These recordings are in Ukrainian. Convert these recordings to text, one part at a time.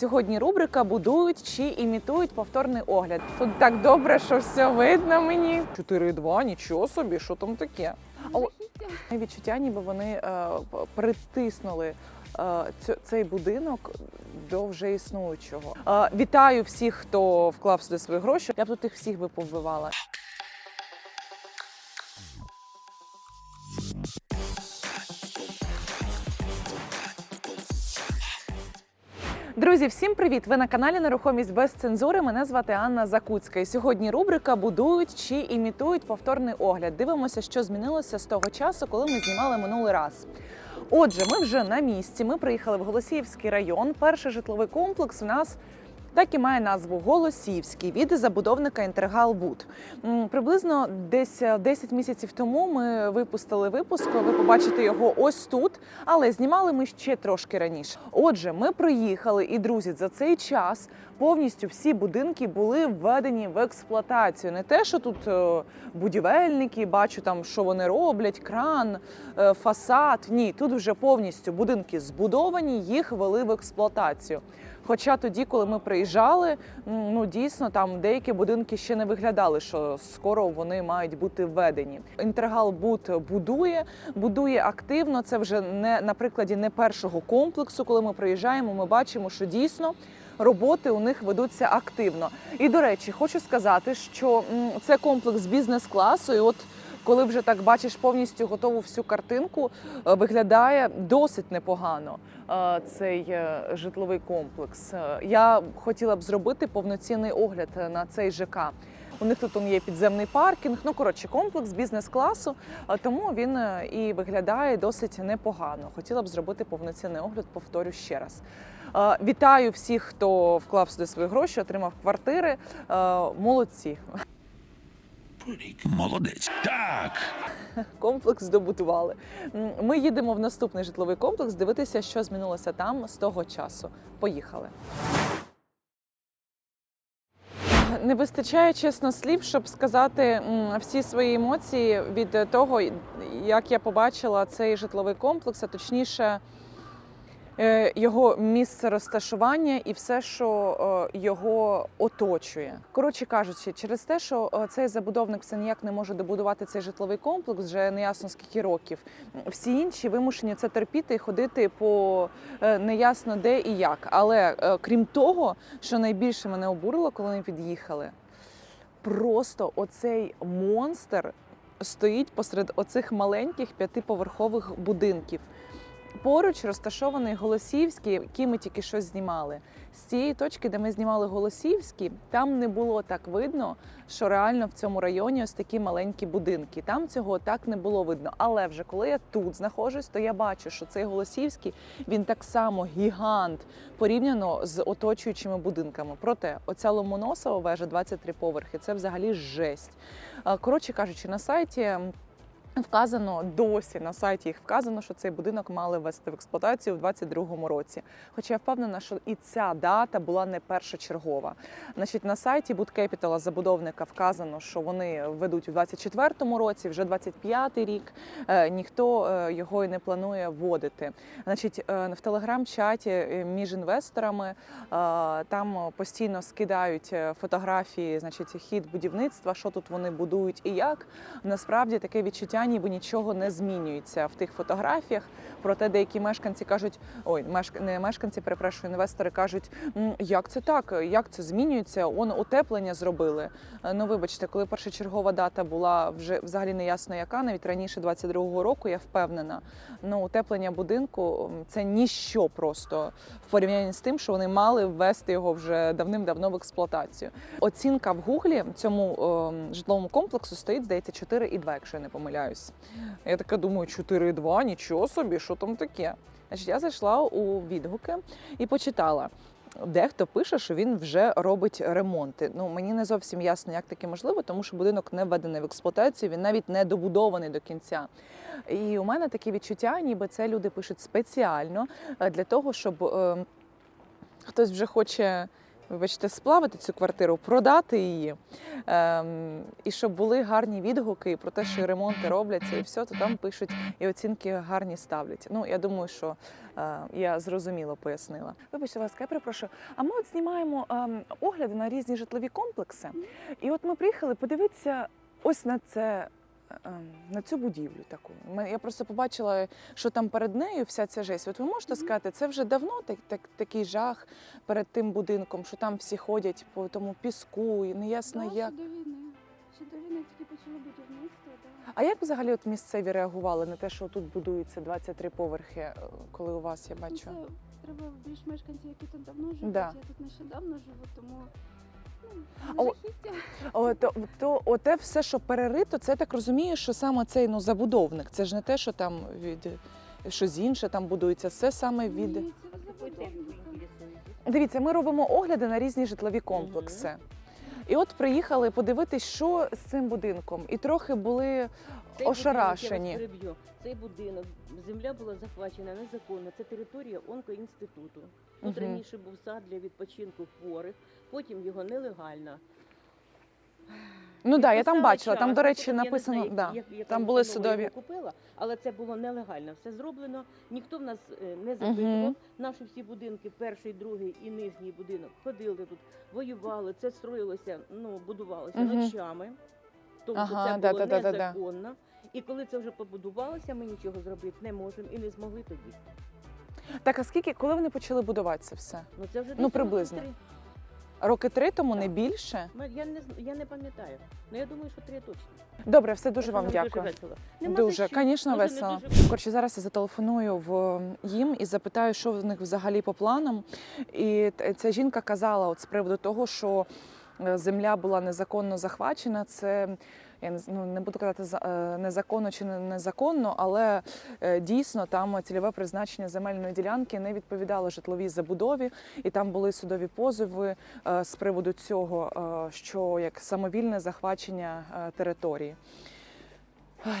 сьогодні рубрика Будують чи імітують повторний огляд. Тут так добре, що все видно мені. 4,2, нічого собі, що там таке? Але відчуття, ніби вони е, притиснули е, цей будинок до вже існуючого. Е, вітаю всіх, хто вклав сюди свої гроші. Я б тут їх всіх би повбивала. Друзі, всім привіт! Ви на каналі Нерухомість без цензури. Мене звати Анна Закуцька. І сьогодні рубрика Будують чи імітують повторний огляд. Дивимося, що змінилося з того часу, коли ми знімали минулий раз. Отже, ми вже на місці. Ми приїхали в Голосіївський район. Перший житловий комплекс у нас. Так і має назву Голосіївський від забудовника Інтергал Буд. Приблизно десь е, 10 місяців тому ми випустили випуск. Ви побачите його ось тут, але знімали ми ще трошки раніше. Отже, ми приїхали, і друзі, за цей час повністю всі будинки були введені в експлуатацію. Не те, що тут е, будівельники, бачу там, що вони роблять, кран, е, фасад. Ні, тут вже повністю будинки збудовані, їх ввели в експлуатацію. Хоча тоді, коли ми приїжджали, ну дійсно там деякі будинки ще не виглядали, що скоро вони мають бути введені. Інтергал Буд будує, будує активно. Це вже не на прикладі не першого комплексу. Коли ми приїжджаємо, ми бачимо, що дійсно. Роботи у них ведуться активно. І до речі, хочу сказати, що це комплекс бізнес-класу. І от коли вже так бачиш повністю готову всю картинку, е, виглядає досить непогано е, цей е, житловий комплекс. Я хотіла б зробити повноцінний огляд на цей ЖК. У них тут є підземний паркінг. Ну коротше, комплекс бізнес-класу, тому він і виглядає досить непогано. Хотіла б зробити повноцінний огляд. Повторю ще раз. Вітаю всіх, хто вклав сюди свої гроші, отримав квартири. Молодці. Молодець. Так. комплекс добудували. Ми їдемо в наступний житловий комплекс дивитися, що змінилося там з того часу. Поїхали. Не вистачає чесно слів, щоб сказати всі свої емоції від того, як я побачила цей житловий комплекс, а точніше його місце розташування і все, що е, його оточує. Коротше кажучи, через те, що е, цей забудовник все ніяк не може добудувати цей житловий комплекс, вже неясно скільки років. Всі інші вимушені це терпіти і ходити по е, неясно де і як. Але е, крім того, що найбільше мене обурило, коли ми під'їхали, просто оцей монстр стоїть посеред оцих маленьких п'ятиповерхових будинків. Поруч розташований Голосівський, який ми тільки що знімали. З цієї точки, де ми знімали Голосівський, там не було так видно, що реально в цьому районі ось такі маленькі будинки. Там цього так не було видно. Але вже коли я тут знаходжусь, то я бачу, що цей Голосівський він так само гігант порівняно з оточуючими будинками. Проте оця Ломоносова вежа 23 поверхи це взагалі жесть. Коротше кажучи, на сайті. Вказано досі на сайті їх вказано, що цей будинок мали ввести в експлуатацію в 2022 році. Хоча я впевнена, що і ця дата була не першочергова. Значить, на сайті Будкепітала забудовника вказано, що вони ведуть у 2024 році, вже 25-й рік. Е, Ніхто е, його і не планує вводити. Значить, е, в телеграм-чаті між інвесторами там постійно скидають фотографії, значить, хід будівництва, що тут вони будують і як. Насправді таке відчуття, ніби нічого не змінюється в тих фотографіях. Проте деякі мешканці кажуть: ой, не мешканці, перепрошую, інвестори кажуть, як це так? Як це змінюється? Он утеплення зробили. Е, Ну, вибачте, коли першочергова дата була вже взагалі не ясно яка, навіть раніше 22-го року, я впевнена. Ну, утеплення будинку це ніщо просто в порівнянні з тим, що вони мали ввести його вже давним-давно в експлуатацію. Оцінка в Гуглі цьому е, житловому комплексу стоїть, здається, 4,2, якщо я не помиляюсь. Я така думаю, 4,2, нічого собі, що там таке. Значить, я зайшла у відгуки і почитала. Дехто пише, що він вже робить ремонти. Ну мені не зовсім ясно, як таке можливо, тому що будинок не введений в експлуатацію, він навіть не добудований до кінця. І у мене таке відчуття, ніби це люди пишуть спеціально е, для того, щоб е, хтось вже хоче вибачте, сплавити цю квартиру, продати її, ем, і щоб були гарні відгуки про те, що ремонти робляться, і все, то там пишуть і оцінки гарні ставлять. Ну, я думаю, що е, я зрозуміло пояснила. Вибачте, ласка, я перепрошую. А ми от знімаємо ем, огляди на різні житлові комплекси. І от ми приїхали подивитися ось на це. Ем, На цю будівлю таку. Я просто побачила, що там перед нею вся ця жесть. От ви можете сказати, це вже давно так, так, такий жах перед тим будинком, що там всі ходять по тому піску, і неясно Да, як. ще до війни. Ще до війни тільки почало будівництво, да. А як взагалі от місцеві реагували на те, що тут будується 23 поверхи, е, коли у вас я Ну, бачу? Це треба більш мешканці, які тут давно живуть. Да. Я тут нещодавно живу, тому О. О, то, то оте все, що перерито, це я так розумію, що саме цей ну забудовник. Це ж не те, що там від щось інше там будується. Все саме від. Дивіться, ми робимо огляди на різні житлові комплекси. І от приїхали подивитись, що з цим будинком, і трохи були Цей ошарашені. будинок, я вас переб'ю. Цей будинок, земля була захвачена незаконно. Це територія онкоінституту. Тут Мгм. раніше був сад для відпочинку хворих, потім його нелегально. Ну так, да, я там бачила. Там, до речі, написано, знаю, да. як- яка там були судові. купила, але це було нелегально. Все зроблено. Ніхто в нас е, не запитував. Мгм. Наші всі будинки, перший, другий і нижній будинок, ходили тут, воювали. Це строїлося, ну будувалося Мгм. ночами. Тобто Ага, це да, було да, да, да, да. незаконно. І коли це вже побудувалося, ми нічого зробити не можемо і не змогли тоді. Так, а скільки, коли вони почали будувати це все? Ну це вже Ну, приблизно. роки Роки три тому, не більше. Ну, Я не з- я не пам'ятаю. Ну я думаю, що три точно. Добре, все дуже вам нам дякую. Дуже весело. Нема Дуже, що. звісно, не весело. дуже. Коротше, зараз я зателефоную в їм і запитаю, що в них взагалі по планам. І т- ця жінка казала от з приводу того, що е, земля була незаконно захвачена. Це я ну, не буду казати за- е, незаконно чи незаконно, але е, дійсно там цільове призначення земельної ділянки не відповідало житловій забудові, і там були судові позови е, з приводу цього, що як самовільне захвачення території.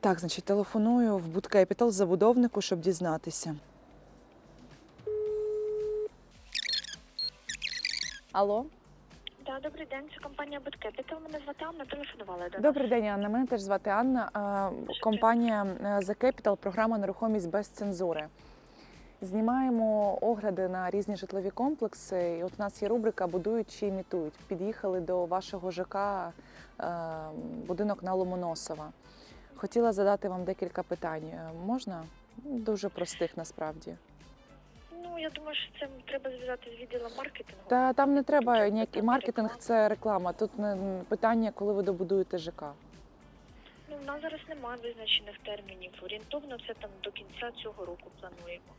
Так, значить, телефоную в Будкепітал забудовнику, щоб дізнатися. Алло, Да, добрий день, це компанія Будкепітал. Мене звати Анна, телефонували до добрий день, Анна. Мене теж звати Анна. Компанія е, The Capital, програма нерухомість без цензури. Знімаємо огляди на різні житлові комплекси. І от у нас є рубрика Будують чи імітують. Під'їхали до вашого ЖК е, будинок на Ломоносова. Хотіла задати вам декілька питань. Е, Можна? Дуже простих насправді. Ну, я думаю, що це треба зв'язати з відділом маркетингу. Та там не треба ніякий маркетинг, це реклама. Тут не питання, коли ви добудуєте ЖК. Ну, в нас зараз немає визначених термінів. Орієнтовно це там до кінця цього року плануємо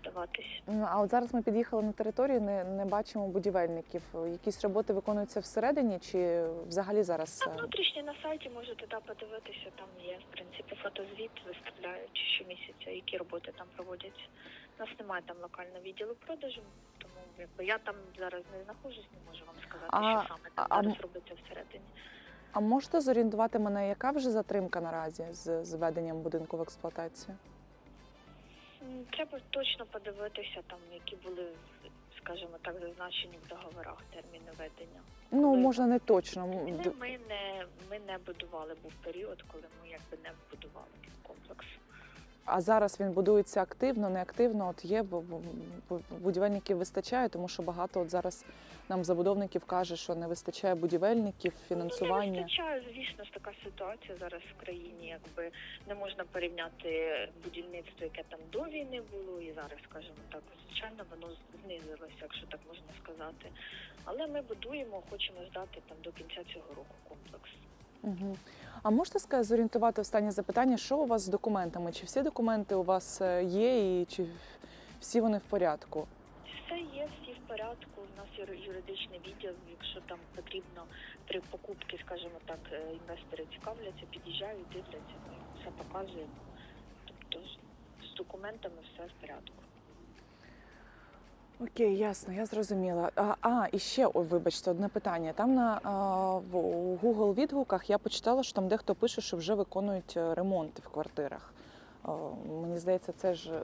здаватись. А от зараз ми під'їхали на територію, не, не бачимо будівельників. Якісь роботи виконуються всередині, чи взагалі зараз А е, внутрішні на сайті можете да, подивитися, там є, в принципі, фотозвіт виставляють щомісяця, які роботи там проводяться. У нас немає там локального відділу продажу, тому якби я там зараз не знаходжусь, не можу вам сказати, А- що саме там а- зараз робиться всередині. а можете зорієнтувати мене, яка вже затримка наразі з з введенням будинку в експлуатацію? М, Треба точно подивитися, там, які були, скажімо так, зазначені в договорах терміни ведення. Ну Ви- можна не точно. М, д- ми, не, ми не будували, був період, коли ми якби не будували комплекс. А зараз він будується активно, неактивно. От є бо- будівельників вистачає, тому що багато от зараз нам забудовників каже, що не вистачає будівельників, Ну, не фінансування. вистачає, звісно ж, така ситуація зараз в країні, якби не можна порівняти будівництво, яке там до війни було, і зараз, скажімо так, звичайно, воно знизилося, якщо так можна сказати. Але ми будуємо, хочемо здати там до кінця цього року комплекс. Угу. А можете сказати, зорієнтувати останнє запитання, що у вас з документами? Чи всі документи у вас е, є, і чи всі вони в порядку? Все є, всі в порядку. У нас є юридичний відділ. Якщо там потрібно при покупці, скажімо так, е, інвестори цікавляться, під'їжджають, дивляться, все показуємо. Тобто з- з документами все в порядку. Окей, ясно, я зрозуміла. А, а і ще, ой, вибачте, одне питання. Там на а, в Google відгуках я почитала, що там дехто пише, що вже виконують е, ремонти в квартирах. А, мені здається, це ж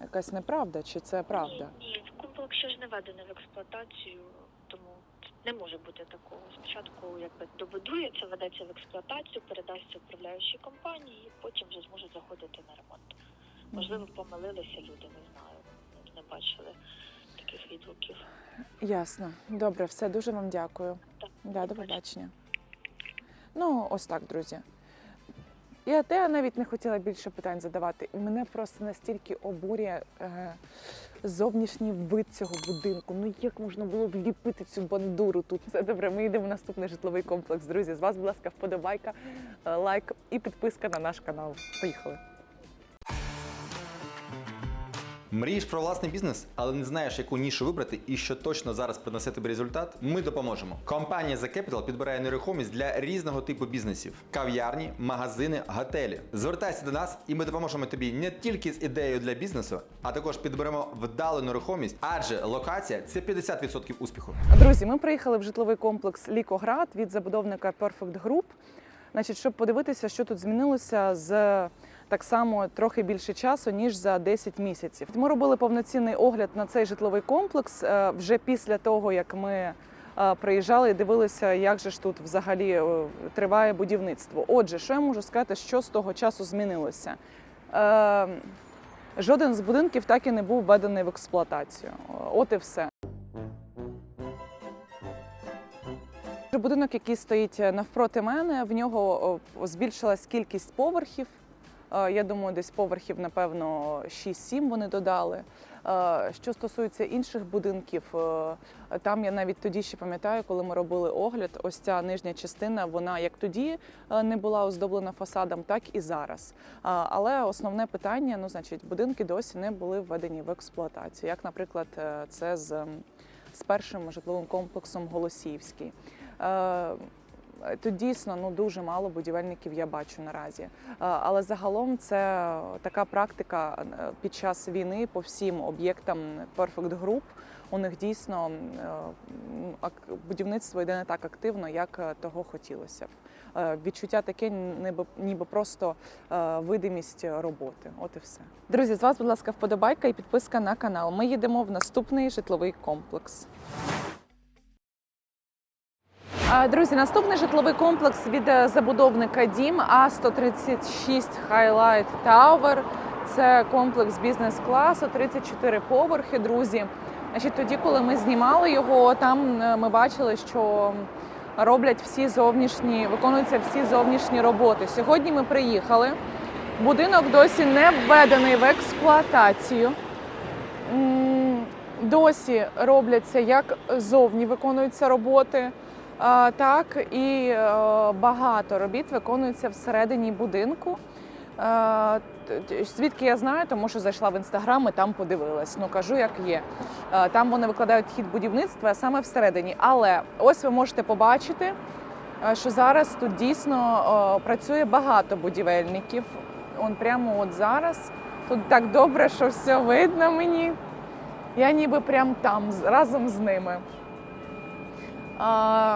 якась неправда, чи це правда? Ні, ні, в компл- будинок ще ж не введений в експлуатацію, тому не може бути такого. Спочатку якби добудується, ведеться в експлуатацію, передасться управляючій компанії, і потім вже зможуть заходити на ремонт. Можливо, помилилися люди, не знаю, не бачили таких відгуків. Ясно. Добре, все дуже вам дякую. Так, Да, до побачення. побачення. Ну, ось так, друзі. Я те навіть не хотіла більше питань задавати. Мене просто настільки обурює е, зовнішній вид цього будинку. Ну як можна було вліпити цю бандуру тут? Все добре, ми йдемо в наступний житловий комплекс. Друзі, з вас, будь ласка, вподобайка, е, лайк і підписка на наш канал. Поїхали. Мрієш про власний бізнес, але не знаєш, яку нішу вибрати і що точно зараз принесе тобі результат? Ми допоможемо. Компанія The Capital підбирає нерухомість для різного типу бізнесів: кав'ярні, магазини, готелі. Звертайся до нас, і ми допоможемо тобі не тільки з ідеєю для бізнесу, а також підберемо вдалу нерухомість, адже локація це 50% успіху. Друзі, ми приїхали в житловий комплекс Лікоград від забудовника Perfect Group. Значить, щоб подивитися, що тут змінилося з так само трохи більше часу, ніж за 10 місяців. Ми робили повноцінний огляд на цей житловий комплекс е, вже після того, як ми е, приїжджали і дивилися, як же ж тут взагалі е, триває будівництво. Отже, що я можу сказати, що з того часу змінилося? Жоден з будинків так і не був введений в експлуатацію. От і все. Будинок, який стоїть навпроти мене, в нього збільшилась кількість поверхів. Е, Я думаю, десь поверхів, напевно, 6-7 вони додали. Е, Що стосується інших будинків, е, там я навіть тоді ще пам'ятаю, коли ми робили огляд, ось ця нижня частина, вона як тоді не була оздоблена фасадом, так і зараз. Але основне питання, ну, значить, будинки досі не були введені в експлуатацію, як, наприклад, це з, з першим житловим комплексом Голосіївський. Е, Тут дійсно ну дуже мало будівельників я бачу наразі. Е, Але загалом це така практика е, під час війни по всім об'єктам Perfect Group. У них дійсно будівництво йде не так активно, як того хотілося б. Відчуття таке, ніби, ніби просто видимість роботи. От і все. Друзі, з вас, будь ласка, вподобайка і підписка на канал. Ми їдемо в наступний житловий комплекс. А, Друзі, наступний житловий комплекс від е, забудовника Дім А136 Highlight Tower. Це комплекс бізнес-класу, 34 поверхи, друзі. Значить, тоді, коли ми знімали його, там е, ми бачили, що роблять всі зовнішні, виконуються всі зовнішні роботи. Сьогодні ми приїхали. Будинок досі не введений в експлуатацію. Досі робляться як зовні виконуються роботи, а, так і е, багато робіт виконується всередині будинку. Е, Звідки я знаю, тому що зайшла в інстаграм і там подивилась. Ну кажу, як є. Е, Там вони викладають хід будівництва саме всередині. Але ось ви можете побачити, що зараз тут дійсно працює багато будівельників. Он прямо от зараз. Тут так добре, що все видно мені. Я ніби прям там разом з ними.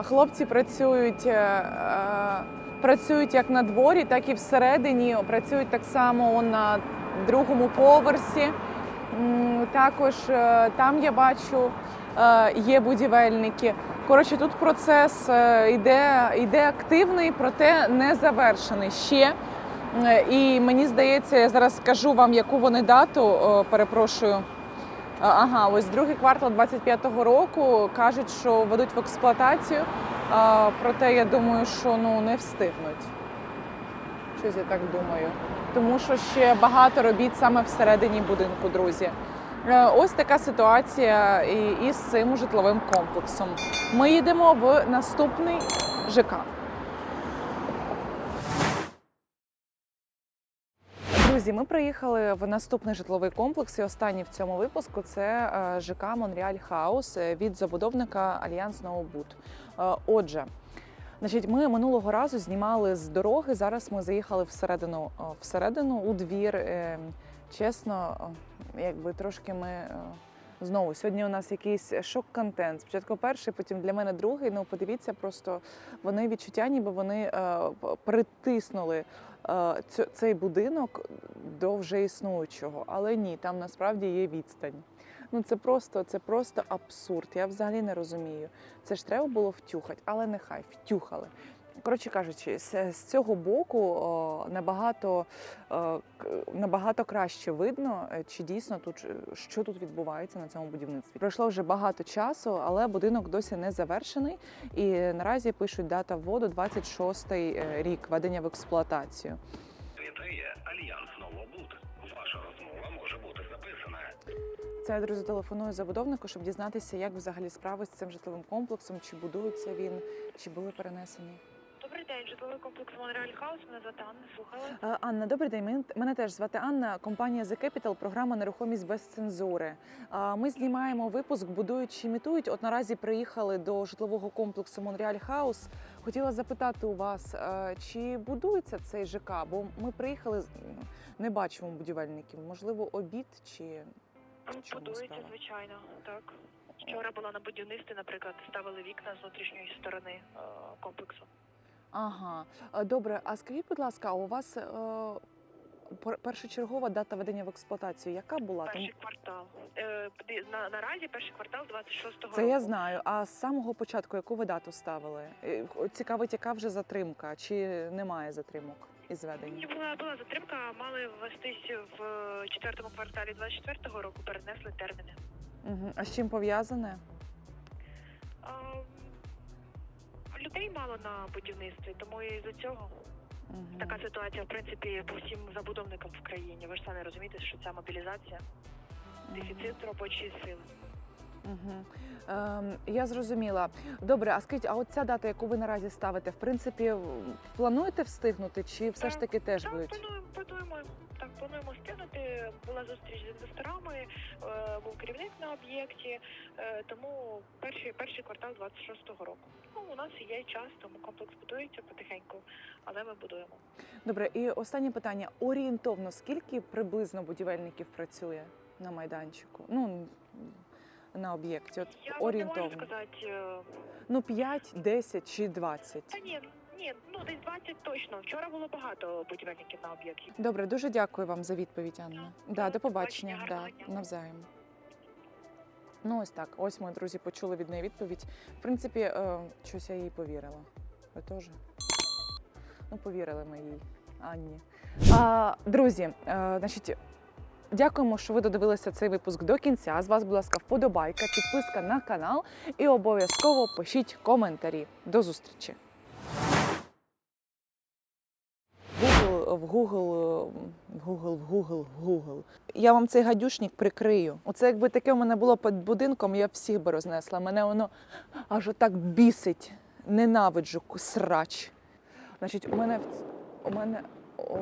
Хлопці працюють, е, е, працюють як на дворі, так і всередині. Працюють так само на другому поверсі. Також е, там я бачу є будівельники. Коротше, тут процес йде, йде активний, проте не завершений ще. І мені здається, я зараз скажу вам, яку вони дату, перепрошую. Ага, ось другий квартал 25-го року кажуть, що ведуть в експлуатацію. А, проте я думаю, що ну не встигнуть. Щось я так думаю. Тому що ще багато робіт саме всередині будинку, друзі. Е, Ось така ситуація і, і цим житловим комплексом. Ми їдемо в наступний ЖК. Друзі, ми приїхали в наступний житловий комплекс. І останній в цьому випуску це е, ЖК Монреаль Хаус від забудовника Альянс Ноубуд. Е, Отже, значить, ми минулого разу знімали з дороги. Зараз ми заїхали всередину, е, всередину у двір. Чесно, якби трошки ми. Знову сьогодні у нас якийсь шок-контент. Спочатку перший, потім для мене другий. Ну подивіться, просто вони відчуття, ніби вони притиснули цей будинок до вже існуючого. Але ні, там насправді є відстань. Ну це просто, це просто абсурд. Я взагалі не розумію. Це ж треба було втюхати, але нехай втюхали. Коротше кажучи, з, цього боку набагато, набагато краще видно, е, чи дійсно тут е, що тут відбувається на цьому будівництві. Пройшло вже багато часу, але будинок досі не завершений. І наразі пишуть дата вводу 26-й е, рік введення в експлуатацію. Вітає Альянс Новобуд. Ваша розмова може бути записана. Це я друзі телефоную забудовнику, щоб дізнатися, як взагалі справи з цим житловим комплексом, чи будується він, чи були перенесені. Житловий комплекс Монреаль Хаус. Мене звати Анна. Слухала. Е, Анна, добрий день. Мене, теж звати Анна. Компанія The Capital, програма нерухомість без цензури. Е, Ми знімаємо випуск «Будують чи імітують». От наразі приїхали до житлового комплексу Монреаль Хаус. Хотіла запитати у вас, е, чи будується цей ЖК? Бо ми приїхали, не бачимо будівельників. Можливо, обід чи Будується, звичайно, так. Вчора була на будівництві, наприклад, ставили вікна з внутрішньої сторони комплексу. Ага, Е, добре. А скажіть, будь ласка, а у вас е, першочергова дата ведення в експлуатацію? Яка була? Перший квартал. Е, на, наразі перший квартал 26-го Це я знаю. А з самого початку яку ви дату ставили? Е, Цікавить, яка вже затримка, чи немає затримок із Ні? Була, була затримка, мали ввестись в четвертому кварталі 24-го року, перенесли терміни. Угу. А з чим пов'язане? Людей мало на будівництві, тому і з цього Угу. така ситуація, в принципі, по всім забудовникам в країні. Ви ж самі розумієте, що ця мобілізація, дефіцит робочої сили. Угу. Ем, я зрозуміла. Добре, а скажіть, а от ця дата, яку ви наразі ставите, в принципі, плануєте встигнути, чи все ж таки теж Так, будуть? плануємо, плануємо, так, плануємо встигнути. Була зустріч з інвесторами, е, був керівник на об'єкті, е, тому перший, перший квартал 26-го року. Ну, у нас є час, тому комплекс будується потихеньку, але ми будуємо. Добре, і останнє питання: орієнтовно, скільки приблизно будівельників працює на майданчику? Ну на об'єкті? От Я вам не можу сказати, е, Ну 5, 10 чи 20? та ні, ні, ну десь 20 точно. Вчора було багато будівельників на об'єкті. Добре, дуже дякую вам за відповідь, Анна. Да, до побачення. побачення, Да, дня. навзаєм. Ну, ось так. Ось ми, друзі, почули від неї відповідь. В принципі, е, щось я їй повірила. Ви теж? Ну, повірили ми їй, Анні. А, друзі, е, значить. Дякуємо, що ви додивилися цей випуск до кінця. З вас, будь ласка, вподобайка, підписка на канал і обов'язково пишіть коментарі. До зустрічі! Google, в Google, в Google, в Google, в Google. Я вам цей гадюшник прикрию. Оце якби таке у мене було під будинком, я всіх би рознесла. Мене воно аж отак бісить. Ненавиджу срач. Значить, у мене у мене. О,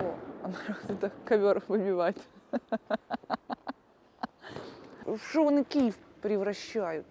ковер вибивати. В що вони Київ превращають?